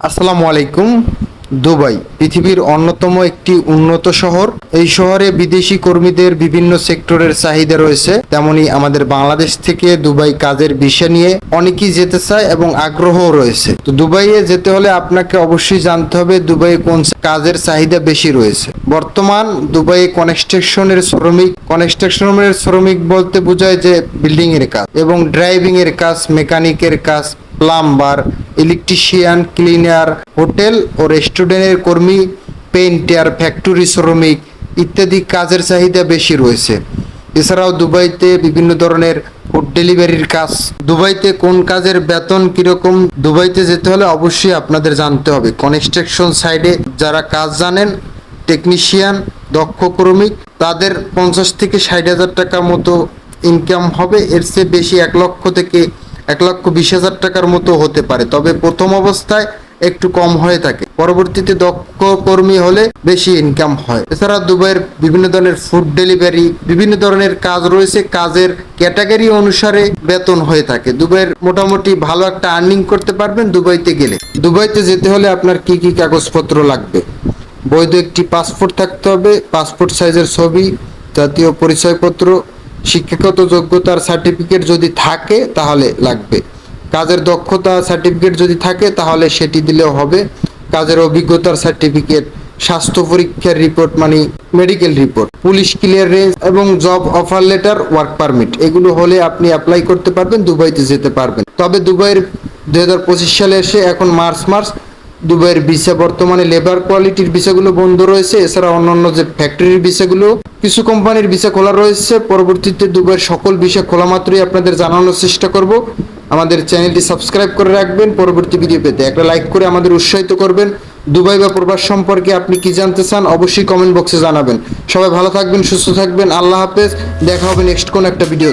আসসালামু আলাইকুম, দুবাই, পৃথিবীর অন্যতম একটি উন্নত শহর। এই শহরে বিদেশি কর্মীদের বিভিন্ন সেক্টরের চাহিদা রয়েছে। তেমনি আমাদের বাংলাদেশ থেকে দুবাই কাজের বিষয় নিয়ে অনেকেই যেতে চায় এবং আগ্রহও রয়েছে। তো দুবাইয়ে যেতে হলে আপনাকে অবশ্যই জানতে হবে দুবাইয়ে কোন কাজের চাহিদা বেশি রয়েছে। বর্তমান দুবাইয়ে কনস্ট্রাকশনের শ্রমিক কনস্ট্রাকশনের শ্রমিক বলতে বোঝায় যে বিল্ডিং এর কাজ এবং ড্রাইভিং এর কাজ, মেকানিকের কাজ, প্লাম্বার ইলেকট্রিশিয়ান ক্লিনার হোটেল ও রেস্টুরেন্টের কর্মী পেইন্টার ফ্যাক্টরি শ্রমিক ইত্যাদি কাজের চাহিদা বেশি রয়েছে। এছাড়াও দুবাইতে বিভিন্ন ধরনের ফুড ডেলিভারির কাজ। দুবাইতে কোন কাজের বেতন কীরকম? দুবাইতে যেতে হলে অবশ্যই আপনাদের জানতে হবে। কনস্ট্রাকশন সাইডে যারা কাজ জানেন টেকনিশিয়ান দক্ষ শ্রমিক, তাদের পঞ্চাশ থেকে ষাট হাজার টাকা মতো ইনকাম হবে। এর চেয়ে বেশি এক লক্ষ থেকে লক্ষ বিশ হাজার টাকার মতো হতে পারে। তবে প্রথম অবস্থায় একটু কম হয়ে থাকে। পরবর্তীতে দক্ষ কর্মী হলে বেশি ইনকাম হয়। এছাড়া দুবাইয়ের বিভিন্ন ধরনের ফুড ডেলিভারি বিভিন্ন ধরনের কাজ রয়েছে। কাজের ক্যাটাগরি অনুসারে বেতন হয়ে থাকে। দুবাইয়ের মোটামুটি ভালো একটা আর্নিং করতে পারবেন দুবাইতে গেলে। দুবাইতে যেতে হলে আপনার কি কি কাগজপত্র লাগবে? বৈধ একটি পাসপোর্ট থাকতে হবে পাসপোর্ট সাইজের ছবি, জাতীয় পরিচয়পত্র শিক্ষাগত যোগ্যতার সার্টিফিকেট যদি থাকে, তাহলে লাগবে। কাজের দক্ষতা সার্টিফিকেট যদি থাকে, তাহলে সেটি দিলেও হবে। কাজের অভিজ্ঞতার সার্টিফিকেট, স্বাস্থ্য পরীক্ষার রিপোর্ট মানে মেডিকেল রিপোর্ট, পুলিশ ক্লিয়ারেন্স এবং job offer letter, work permit. এগুলো হলে আপনি অ্যাপ্লাই করতে পারবেন, দুবাইতে যেতে পারবেন। তবে দুবাইয়ের দুই হাজার পঁচিশ সালে এসে এখন মার্চ মার্চ দুবাইয়ের ভিসা, বর্তমানে লেবার কোয়ালিটির ভিসাগুলো বন্ধ রয়েছে। এছাড়া অন্যান্য যে ফ্যাক্টরির ভিসাগুলো, কিছু কোম্পানির ভিসা খোলা রয়েছে। পরবর্তীতে দুবাইয়ের সকল ভিসা খোলা মাত্রই আপনাদের জানানোর চেষ্টা করব। আমাদের চ্যানেলটি সাবস্ক্রাইব করে রাখবেন। পরবর্তী ভিডিও পেতে একটা লাইক করে আমাদের উৎসাহিত করবেন। দুবাই বা প্রবাস সম্পর্কে আপনি কি জানতে চান, অবশ্যই কমেন্ট বক্সে জানাবেন। সবাই ভালো থাকবেন, সুস্থ থাকবেন। আল্লাহ হাফেজ। দেখা হবে নেক্সট কোন একটা ভিডিও